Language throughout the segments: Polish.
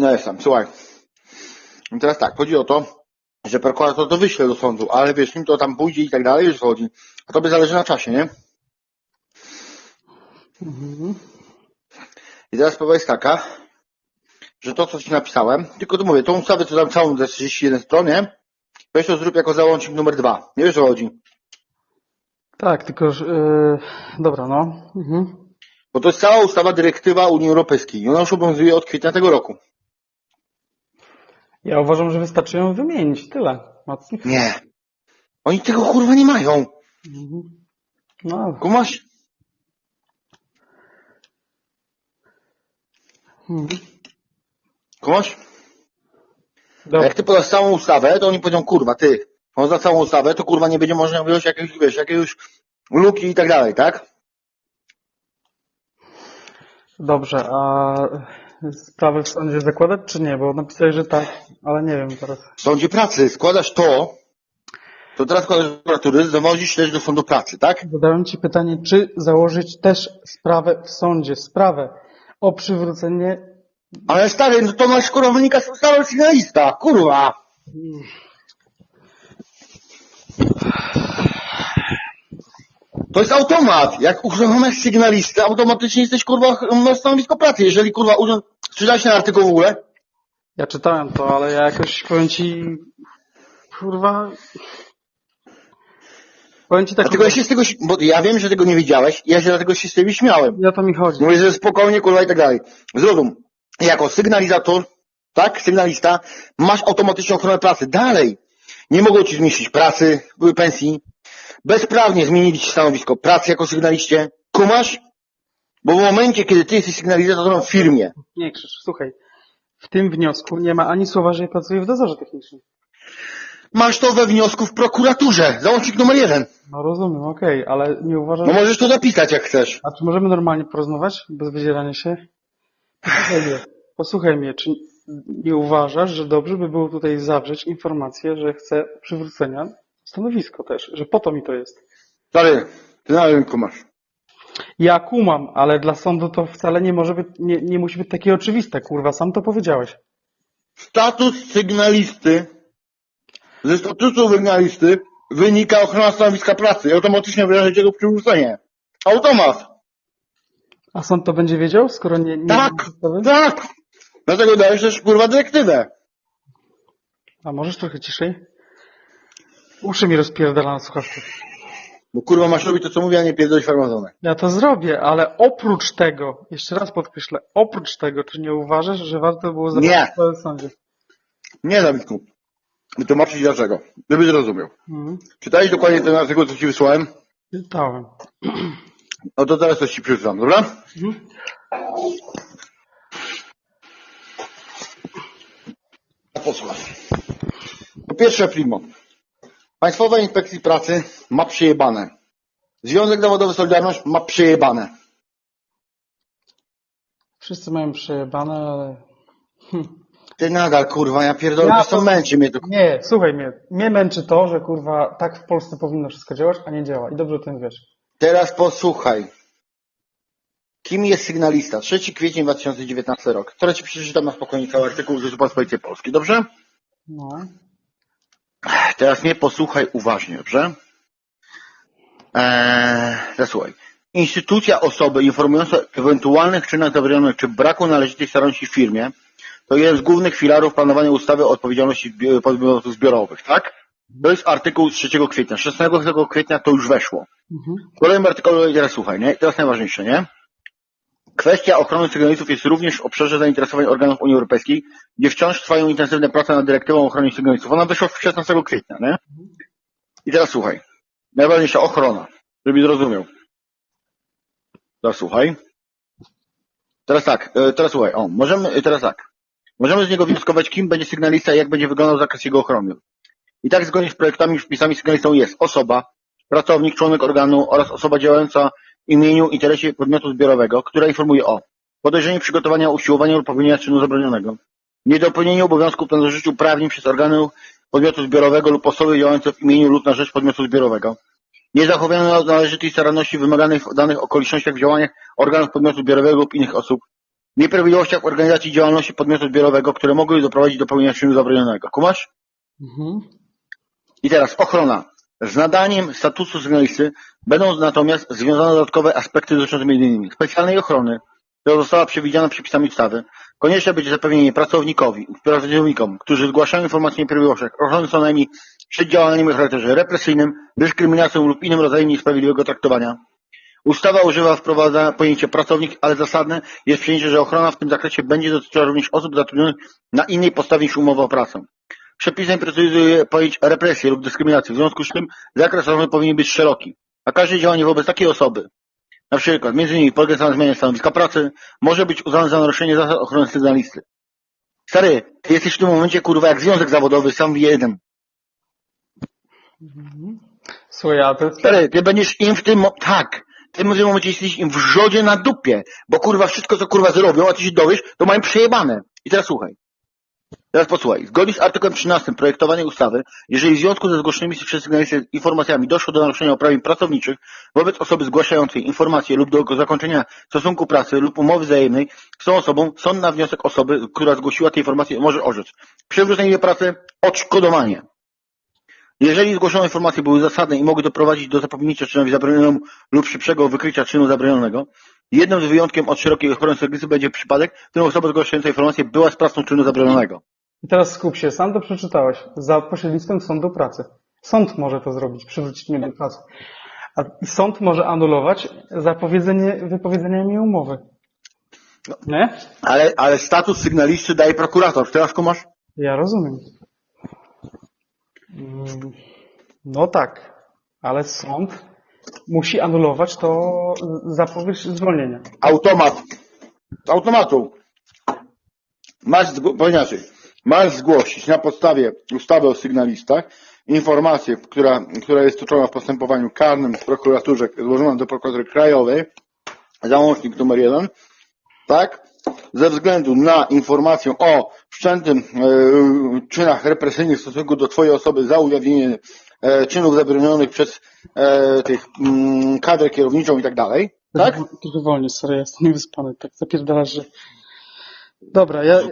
Nie jestem, słuchaj. I teraz tak, chodzi o to, że prokurator to wyśle do sądu, ale wiesz, nim to tam pójdzie i tak dalej, już chodzi. A tobie zależy na czasie, nie? Mhm. I teraz sprawa jest taka, że to, co ci napisałem, tylko to mówię, tą ustawę, co tam całą ze 31 stron, nie? Weź to zrób jako załącznik numer dwa. Nie wiesz o co chodzi. Tak, tylko, że, yy, dobra, no. Mhm. Bo to jest cała ustawa dyrektywa Unii Europejskiej i ona już obowiązuje od kwietnia tego roku. Ja uważam, że wystarczy ją wymienić, tyle. Mocno. Nie. Oni tego kurwa nie mają. Mhm. No, Kumasz? mhm. Kumasz? Dobra. jak ty podasz całą ustawę, to oni powiedzą, kurwa, ty, on za całą ustawę, to kurwa nie będzie można wziąć jakiegoś, wiesz, jakiegoś luki i tak dalej, tak? Dobrze, a sprawę w sądzie zakładać czy nie? Bo napisałeś, że tak, ale nie wiem teraz. W sądzie pracy składasz to, to teraz składasz do prokuratury, zawozisz też do sądu pracy, tak? Zadałem Ci pytanie, czy założyć też sprawę w sądzie, sprawę o przywrócenie Ale stary, no to masz kurwa wynika z ustawy sygnalista, kurwa. To jest automat. Jak uruchomisz sygnalistę, automatycznie jesteś kurwa na stanowisko pracy. Jeżeli kurwa urząd... Czytałeś ten artykuł w ogóle? Ja czytałem to, ale ja jakoś powiem ci, kurwa, powiem ci tak, Dlatego ja się z tego, bo ja wiem, że tego nie wiedziałeś, ja się dlatego się z ciebie śmiałem. o to mi chodzi. Mówię, że spokojnie, kurwa i tak dalej. Zrozum, jako sygnalizator, tak, sygnalista, masz automatyczną ochronę pracy. Dalej, nie mogą ci zmniejszyć pracy, pensji, bezprawnie zmienili ci stanowisko pracy jako sygnaliście. Kumasz? Bo w momencie, kiedy ty jesteś sygnalizatorem w firmie, Nie krzycz, słuchaj, w tym wniosku nie ma ani słowa, że ja pracuję w dozorze technicznym. masz to we wniosku w prokuraturze, załącznik numer jeden. No rozumiem, okej, ale nie uważasz, No możesz to zapisać jak chcesz. a czy możemy normalnie porozmawiać, bez wydzierania się? Posłuchaj mnie, posłuchaj mnie, czy nie uważasz, że dobrze by było tutaj zawrzeć informację, że chcę przywrócenia stanowisko też, że po to mi to jest. Stary, ty na rynku masz. Ja kumam, ale dla sądu to wcale nie może być, nie, nie musi być takie oczywiste, kurwa, sam to powiedziałeś. Status sygnalisty, ze statusu sygnalisty wynika ochrona stanowiska pracy i automatycznie wyraża jego przywrócenie. Automat. A sąd to będzie wiedział, skoro nie... nie Tak, tak. Dlatego dajesz też kurwa dyrektywę. A możesz trochę ciszej? Uszy mi rozpierdala na słuchawce. Bo kurwa masz robić to co mówię, a nie pierdolić farmazonę. Ja to zrobię, ale oprócz tego, jeszcze raz podkreślę, oprócz tego, czy nie uważasz, że warto było zabrać sprawę w sądzie? Nie Dawidku. Wytłumaczę ci dlaczego. Żebyś zrozumiał. Mhm. Czytałeś dokładnie ten artykuł, co ci wysłałem? Czytałem. No to teraz coś ci przeczytam, dobra? Mhm. Posłuchaj. Po pierwsze, Primo. Państwowa Inspekcja Pracy ma przejebane. Związek Zawodowy Solidarność ma przejebane. Wszyscy mają przejebane, ale... Hm. Ty nadal, kurwa, ja pierdolę, Ja to męczy mnie to. Nie, słuchaj mnie. Mnie męczy to, że kurwa tak w Polsce powinno wszystko działać, a nie działa. I dobrze o tym wiesz. Teraz posłuchaj. Kim jest sygnalista? 3 kwiecień 2019 rok. Teraz ci przeczytam na spokojnie cały artykuł z Rzeczypospolitej Polskiej, dobrze? No. Teraz mnie posłuchaj uważnie, dobrze? Eee, teraz słuchaj. Instytucja osoby informująca o ewentualnych czynach zabronionych czy braku należytej staranności w firmie to jeden z głównych filarów planowania ustawy o odpowiedzialności podmiotów zbiorowych, tak? To jest artykuł z 3 kwietnia. 16 kwietnia to już weszło. Mhm. W kolejnym artykule teraz słuchaj, nie? Teraz najważniejsze, nie? Kwestia ochrony sygnalistów jest również w obszarze zainteresowań organów Unii Europejskiej, gdzie wciąż trwają intensywne prace nad dyrektywą o ochronie sygnalistów. Ona wyszła 16 kwietnia, nie? I teraz słuchaj. Najważniejsza ochrona, żebyś zrozumiał. Teraz słuchaj. Teraz tak, e, teraz słuchaj, o, możemy, e, teraz tak. Możemy z niego wnioskować, kim będzie sygnalista i jak będzie wyglądał zakres jego ochrony. I tak zgodnie z projektami i wpisami sygnalistą jest osoba, pracownik, członek organu oraz osoba działająca imieniu, interesie podmiotu zbiorowego, która informuje o podejrzeniu przygotowania, usiłowania lub popełnienia czynu zabronionego, niedopełnieniu obowiązków na nadużyciu prawnym przez organy podmiotu zbiorowego lub osoby działające w imieniu lub na rzecz podmiotu zbiorowego, niezachowaniu należytej staranności wymaganej w danych okolicznościach w działaniach organów podmiotu zbiorowego lub innych osób, nieprawidłowościach w organizacji działalności podmiotu zbiorowego, które mogły doprowadzić do popełnienia czynu zabronionego. Kumasz? Mhm. I teraz ochrona. Z nadaniem statusu sygnalisty będą natomiast związane dodatkowe aspekty dotyczące m.in. specjalnej ochrony, która została przewidziana przepisami ustawy. Konieczne będzie zapewnienie pracownikowi, pracownikom, którzy zgłaszają informacje o nieprawidłowościach, ochrony co najmniej przed działaniami o charakterze represyjnym, dyskryminacją lub innym rodzajem niesprawiedliwego traktowania. Ustawa używa wprowadza pojęcie pracownik, ale zasadne jest przyjęcie, że ochrona w tym zakresie będzie dotyczyła również osób zatrudnionych na innej podstawie niż umowa o pracę. Przepisem precyzuje pojęcie represji lub dyskryminacji, w związku z czym zakres ochrony powinien być szeroki, a każde działanie wobec takiej osoby, na przykład między innymi polegające na zmianie stanowiska pracy, może być uznane za naruszenie zasad ochrony sygnalisty. Stary, ty jesteś w tym momencie kurwa jak związek zawodowy, sam w jeden. Słuchaj, a jest... Stary, ty będziesz im w tym, tak, ty w tym momencie jesteś im w rzodzie na dupie, bo kurwa wszystko co kurwa zrobią, a ty się dowiesz, to mają przejebane. I teraz słuchaj. Teraz posłuchaj. Zgodnie z artykułem 13 projektowanej ustawy, jeżeli w związku ze zgłoszonymi przez sygnalisty informacjami doszło do naruszenia uprawnień pracowniczych wobec osoby zgłaszającej informacje lub do zakończenia stosunku pracy lub umowy wzajemnej z tą osobą, sąd na wniosek osoby, która zgłosiła te informacje, może orzec przywrócenie pracy, odszkodowanie. Jeżeli zgłoszone informacje były zasadne i mogły doprowadzić do zapobiegnięcia czynowi zabronionemu lub szybszego wykrycia czynu zabronionego, jednym z wyjątkiem od szerokiej ochrony sygnalisty będzie przypadek, w którym osoba zgłaszająca informację była sprawcą czynu zabronionego. I teraz skup się, sam to przeczytałeś, za pośrednictwem sądu pracy. Sąd może to zrobić, przywrócić mnie do pracy. A sąd może anulować zapowiedzenie, wypowiedzenia mi umowy. No. Nie? Ale, ale status sygnalisty daje prokurator. Teraz kumasz? Ja rozumiem. Mm, No tak, ale sąd musi anulować to zapowiedź zwolnienia. Automat. Automatu. Masz, bo masz zgłosić na podstawie ustawy o sygnalistach informację, która, która jest toczona w postępowaniu karnym w prokuraturze, złożona do prokuratury krajowej, załącznik numer jeden, tak? Ze względu na informację o wszczętym e, czynach represyjnych w stosunku do Twojej osoby za ujawnienie e, czynów zabronionych przez e, tych mm, kadrę kierowniczą i tak dalej, tak? Trochę wolniej, sorry, ja jestem niewyspany, tak zapierdalasz, że... Dobra, ja... E,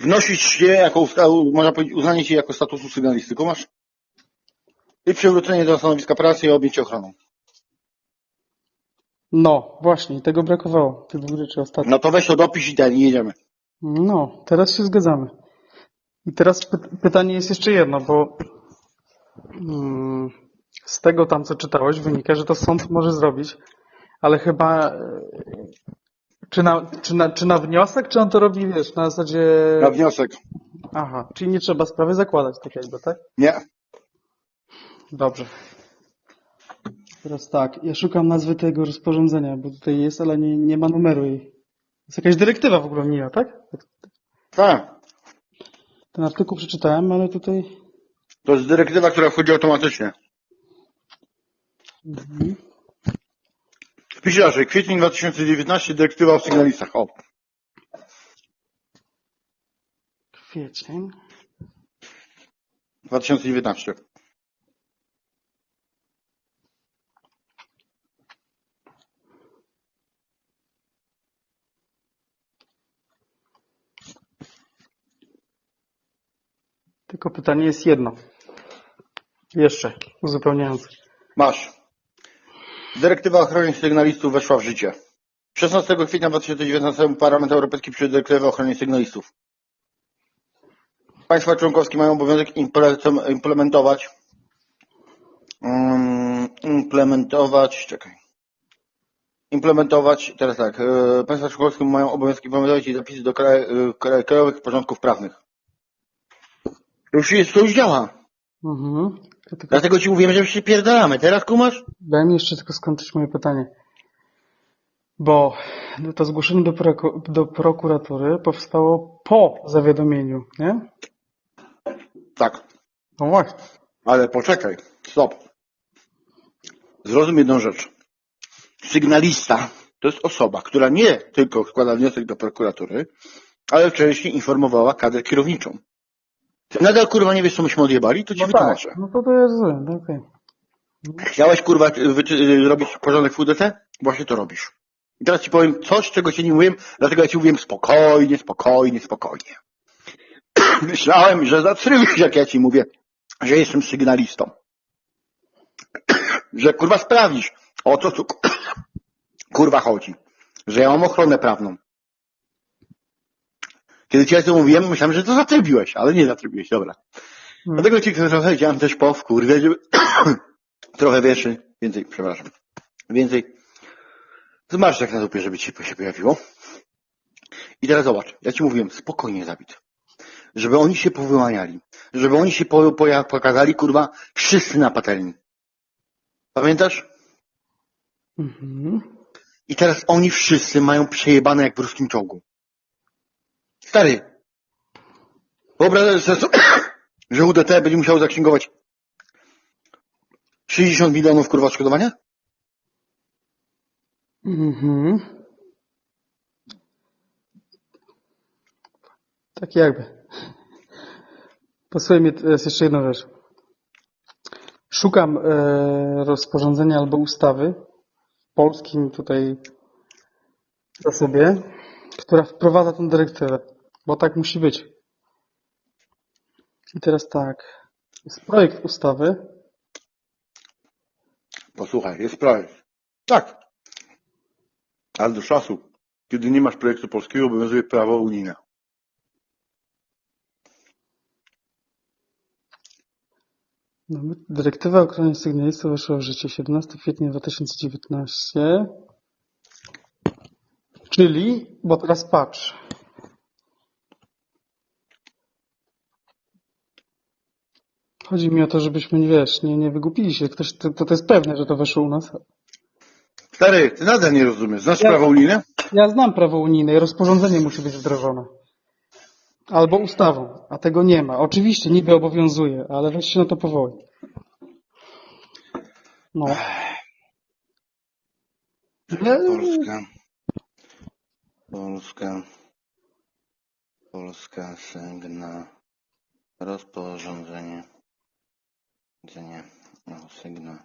wnosić się jako, można powiedzieć, uznanie się jako statusu sygnalisty. Masz? I przywrócenie do stanowiska pracy i objęcie ochroną. No, właśnie, tego brakowało, tych dwóch rzeczy ostatnio. No to weź to dopisz i ten, jedziemy. No, teraz się zgadzamy. I teraz py- pytanie jest jeszcze jedno, bo mm, z tego tam, co czytałeś, wynika, że to sąd może zrobić, ale chyba e, czy na, czy, na, czy na wniosek, czy on to robi, wiesz, na zasadzie... Na wniosek. Aha, czyli nie trzeba sprawy zakładać tak jakby, tak? Nie. Dobrze. Teraz tak, ja szukam nazwy tego rozporządzenia, bo tutaj jest, ale nie, nie ma numeru jej. Jest jakaś dyrektywa w ogóle unijna, tak? Tak. Ten artykuł przeczytałem, ale tutaj... To jest dyrektywa, która wchodzi automatycznie. Mhm. Wpisz raczej, kwiecień 2019, dyrektywa o sygnalistach. O, Kwiecień. 2019. Tylko pytanie jest jedno. Jeszcze, uzupełniając. Masz. Dyrektywa o ochronie sygnalistów weszła w życie. 16 kwietnia 2019 Parlament Europejski przyjął dyrektywę o ochronie sygnalistów. Państwa członkowskie mają obowiązek imple- implementować um, implementować, czekaj. Implementować, teraz tak, e, państwa członkowskie mają obowiązek implementować zapisy do kraj, e, kraj, krajowych porządków prawnych. Już, jest, to już działa. Mhm. To tylko, Dlatego ci mówimy, że się pierdalamy. Teraz kumasz? daj mi jeszcze tylko skończyć moje pytanie. Bo to zgłoszenie do, proku- do prokuratury powstało po zawiadomieniu, nie? Tak. No właśnie. Ale poczekaj, stop. Zrozum jedną rzecz. Sygnalista to jest osoba, która nie tylko składa wniosek do prokuratury, ale wcześniej informowała kadrę kierowniczą. Nadal kurwa nie wiesz, co myśmy odjebali, to ci No tak, wytłumaczę. no to to ja rozumiem, no okej. Chciałeś kurwa wyczy- robić porządek w UDC? Właśnie to robisz. I teraz ci powiem coś, czego ci nie mówiłem, dlatego ja ci mówiłem spokojnie, spokojnie, spokojnie. Myślałem, że zatrzymiesz, jak ja ci mówię, że jestem sygnalistą. że kurwa sprawdzisz, o co tu kurwa chodzi. Że ja mam ochronę prawną. Kiedy ci ja to mówiłem, myślałem, że to zatrybiłeś, ale nie zatrybiłeś, dobra. Mm. Dlatego ci trochę chciałem też po wkurwie, żeby trochę wiesz, więcej, przepraszam, więcej zmarsz jak na dupie, żeby ci się pojawiło. I teraz zobacz, ja ci mówiłem, spokojnie Dawid. Żeby oni się powyłaniali. Żeby oni się po, poja- pokazali, kurwa, wszyscy na patelni. Pamiętasz? Mhm. I teraz oni wszyscy mają przejebane jak w ruskim czołgu. Stary. Wyobrażasz sobie, że UDT będzie musiał zaksięgować 60 milionów kurwa odszkodowania? Mhm. Tak jakby. Posłuchaj mnie teraz jeszcze jedną rzecz. Szukam e, rozporządzenia albo ustawy w polskim tutaj zasobie, która wprowadza tę dyrektywę, bo tak musi być. I teraz tak. Jest projekt ustawy. Posłuchaj, jest projekt. Tak. Ale do czasu, kiedy nie masz projektu polskiego, obowiązuje prawo unijne. Mamy Dyrektywa o ochronie sygnalistów weszła w życie 17 kwietnia 2019. Czyli, bo teraz patrz. Chodzi mi o to, żebyśmy, nie wiesz, nie, nie wygupili się. Ktoś, to, to jest pewne, że to weszło u nas. Stary, ty nadal nie rozumiesz. Znasz Ja- prawo unijne? Ja znam prawo unijne i rozporządzenie musi być wdrożone. Albo ustawą, a tego nie ma. Oczywiście niby obowiązuje, ale weź się na to powołaj. No. Polska. Polska. Polska sygna. Rozporządzenie. No.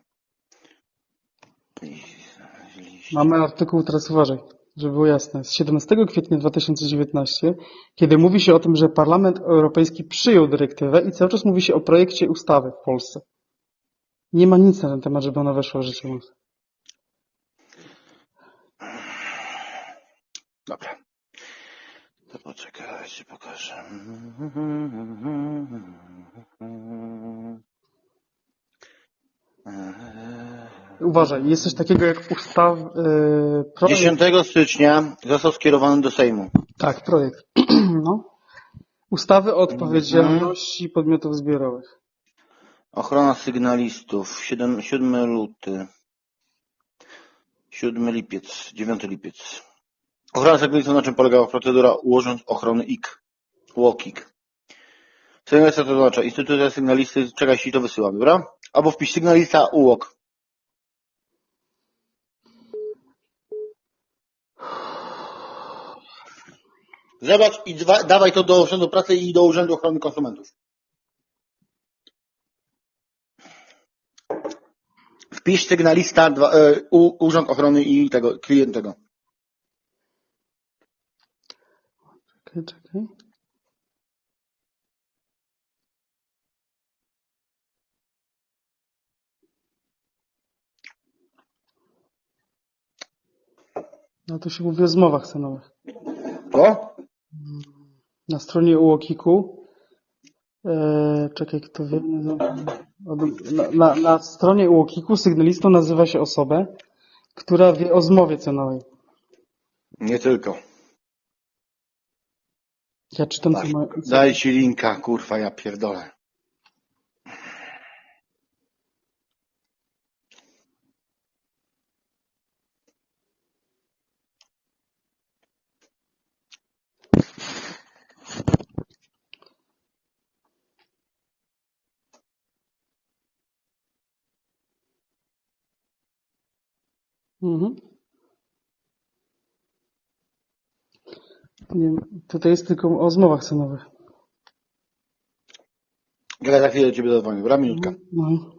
Mamy artykuł, teraz uważaj, żeby było jasne, z 17 kwietnia 2019, kiedy mówi się o tym, że Parlament Europejski przyjął dyrektywę i cały czas mówi się o projekcie ustawy w Polsce. Nie ma nic na ten temat, żeby ona weszła w życie. Dobra. To poczekaj, ci pokażę. Uważaj, jest coś takiego jak ustaw... Yy, projekt. 10 stycznia został skierowany do Sejmu. Tak, projekt. no. Ustawy o odpowiedzialności podmiotów zbiorowych. Ochrona sygnalistów. 7, 7 luty. 7 lipiec. 9 lipiec. Ochrona sygnalistów na czym polegała procedura urząd ochrony IK? UOKiK. Sygnalista to oznacza instytucja sygnalisty, czekaj, ci to wysyłam, dobra? Albo wpisz sygnalista UOK. Zobacz i dwa, dawaj to do Urzędu Pracy i do Urzędu Ochrony Konsumentów. Wpisz sygnalista, dwa, u, Urząd Ochrony i tego, klient tego. Czekaj, czekaj. No to się mówi o zmowach cenowych. To? Na stronie UOKiK-u e, czekaj, kto wie, nie znam. na, na, na stronie UOKiK-u sygnalistą nazywa się osobę, która wie o zmowie cenowej. Nie tylko. Ja czytam co ma, co, daj ci linka, kurwa, ja pierdolę. Mhm. Nie, tutaj jest tylko o zmowach cenowych. Ja za chwilę do ciebie zadzwonię, dobra? Minutka. No.